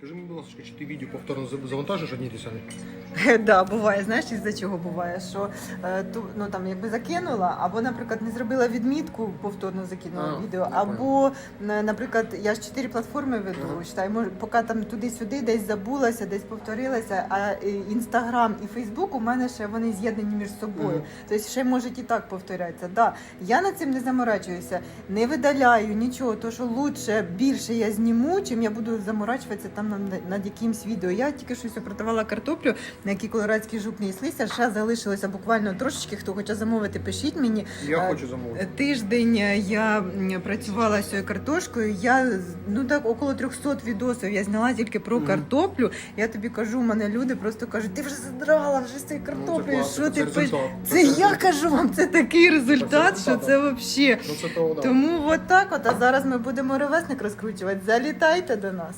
Скажи мені, будь ласка, чи ти відео повторно за- завантажиш одні ті самі? Да, буває. Знаєш, із-за чого буває? Що е, ту, ну там якби закинула, або, наприклад, не зробила відмітку, повторно закинула А, відео, я або, е, наприклад, я ж чотири платформи веду. Ага. Читай, може, поки там туди-сюди десь забулася, десь повторилася. А е, інстаграм і Фейсбук у мене ще вони з'єднані між собою. Мгм. Тобто ще можуть і так повторятися. Да, я над цим не заморачуюся, не видаляю нічого, то що лучше, більше я зніму, чим я буду заморачуватися там над, над якимсь відео. Я тільки щось продавала картоплю, на якій колорадський жук не іслися. Ще залишилося буквально трошечки. Хто хоче замовити, пишіть мені. Я Е, хочу замовити. Тиждень я працювала з цією картошкою. Я ну так около 300 відосів я зняла тільки про Мгм. картоплю. Я тобі кажу, у мене люди просто кажуть, ти вже задрала вже з цією Ну, картоплею. класно, що це ти пиш? Це я кажу вам, це такий результат, Це що це взагалі. Ну це то, да. Тому от так от, а зараз ми будемо ревесник розкручувати. Залітайте до нас.